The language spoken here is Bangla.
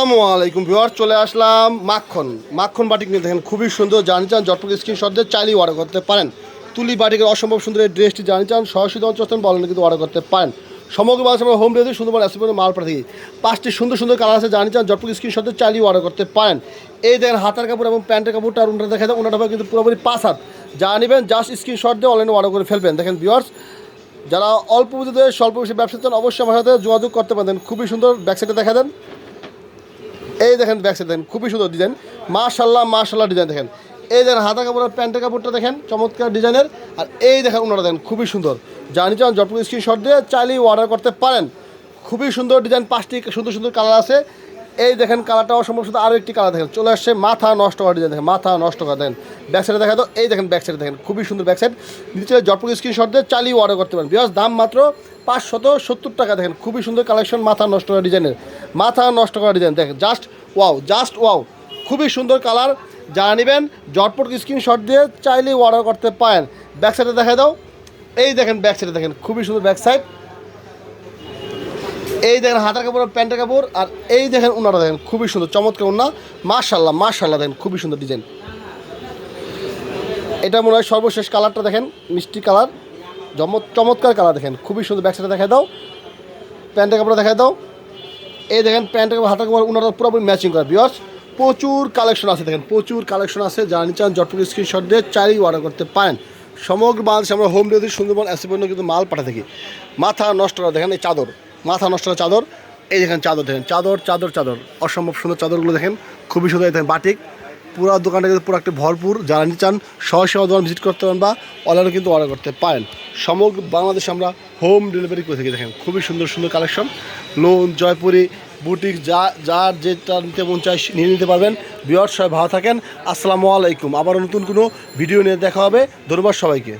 আসসালামু আলাইকুম ভিউয়ার চলে আসলাম মাখন। মাখন বাটিক নিয়ে দেখেন, খুবই সুন্দর জানি চান জটপক স্ক্রিনশট দিয়ে চাইলেই অর্ডার করতে পারেন। তুলি বাটিকের অসম্ভব সুন্দর এই ড্রেসটি জানি চান, সরাসরি অঞ্চল বলেন কিন্তু অর্ডার করতে পারেন। সমগ্র বাংলাদেশ আমরা হোম ডেলিভারি সুন্দরবন অ্যাসিপের মাল পাঠাই পাঁচটি সুন্দর সুন্দর কালার আছে, জানি চান জটপক স্ক্রিনশট দিয়ে চাইলেই অর্ডার করতে পারেন। এই দেখেন, হাতের কাপড় এবং প্যান্টের কাপড়টা আর ওনাটা দেখা যায়, ওনাটা কিন্তু পুরোপুরি পাঁচ হাত। যা নেবেন জাস্ট স্ক্রিনশট দিয়ে অনলাইনে অর্ডার করে ফেলবেন। দেখেন ভিউয়ার্স, যারা অল্প পুঁজিতে, স্বল্প ব্যবসা চান, অবশ্যই আমার সাথে যোগাযোগ করতে পারেন। খুবই সুন্দর ব্যাকসাইডে দেখা দেন এই দেখেন ব্যাক দেখেন, খুবই সুন্দর ডিজাইন মাশাল্লাহ মাশাল্লাহ ডিজাইন দেখেন। এই দেখেন হাতা কাপড়ের প্যান্টের কাপড়টা দেখেন, চমৎকার ডিজাইনের আর এই দেখেন ওনারা দেখেন, খুবই সুন্দর। জানি চান, জটপুর স্ক্রিনশট দিয়ে চাইলেই অর্ডার করতে পারেন। খুবই সুন্দর ডিজাইন পাঁচটি সুন্দর সুন্দর কালার আছে। এই দেখেন কালারটা অসম্ভব শুধু আরও একটি কালার দেখেন। চলে আসছে মাথা নষ্ট করা ডিজাইন দেখেন মাথা নষ্ট করা দেখেন ব্যাক সাইডে দেখা তো এই দেখেন ব্যাক সাইডে দেখেন, খুবই সুন্দর ব্যাক সাইড নিচে জটপুর স্ক্রিনশট দিয়ে চালিয়ে অর্ডার করতে পারেন। বিকজ দাম মাত্র পাঁচশত সত্তর টাকা, দেখেন, খুবই সুন্দর কালেকশন মাথা নষ্ট করা ডিজাইনের মাথা নষ্ট করা ডিজাইন দেখেন জাস্ট ওয়াও জাস্ট ওয়াও খুবই সুন্দর কালার যারা নেবেন জটপট স্ক্রিনশট দিয়ে চাইলেই অর্ডার করতে পারেন। ব্যাক সাইডে দেখা দাও এই দেখেন ব্যাক সাইডে দেখেন, খুবই সুন্দর ব্যাক সাইড এই দেখেন হাতের কাপড়, প্যান্টের কাপড়, আর এই দেখেন ওনারা দেখেন, খুবই সুন্দর, চমৎকার ওনা মাশাল্লাহ মাশাল্লাহ দেখেন, খুবই সুন্দর ডিজাইন। এটা মনে হয় সর্বশেষ কালারটা দেখেন, মিষ্টি কালার জম- চমৎকার কালার দেখেন, খুবই সুন্দর ব্যাক সাইডে দেখা দাও। প্যান্টের কাপড় দেখা দাও। এই দেখেন, প্যান্টের কাপড়, হাতের কাপড় ওনারা পুরোপুরি ম্যাচিং করা বিয়স প্রচুর কালেকশন আছে দেখেন, প্রচুর কালেকশন আছে যা নিচান জটপুর স্ক্রিনশট দিয়ে চাইলেই অর্ডার করতে পারেন। সমগ্র বাংলাদেশে আমরা হোম ডেলিভারি সুন্দরবন অ্যাসি কিন্তু মাল পাঠা থাকি। মাথা নষ্ট করা, দেখেন এই চাদর। মাথা নষ্ট চাদর। এই দেখেন চাদর দেখেন, চাদর চাদর চাদর। অসম্ভব সুন্দর চাদরগুলো দেখেন, খুবই সুন্দর দেখেন বাটিক। পুরো দোকানটা কিন্তু পুরো একটা ভরপুর। যারা নিতে চান, সহজ দোকান ভিজিট করতে পারেন বা অনলাইনে কিন্তু অর্ডার করতে পারেন। সমগ্র বাংলাদেশে আমরা হোম ডেলিভারি করে থাকি, দেখেন। খুবই সুন্দর সুন্দর কালেকশন লোন জয়পুরি বুটিক যা, যার যেটা নিতে মন চায় নিয়ে নিতে পারবেন। বিয়ার সবাই ভালো থাকেন। আসসালামু আলাইকুম। আবার নতুন কোনো ভিডিও নিয়ে দেখা হবে। ধন্যবাদ সবাইকে।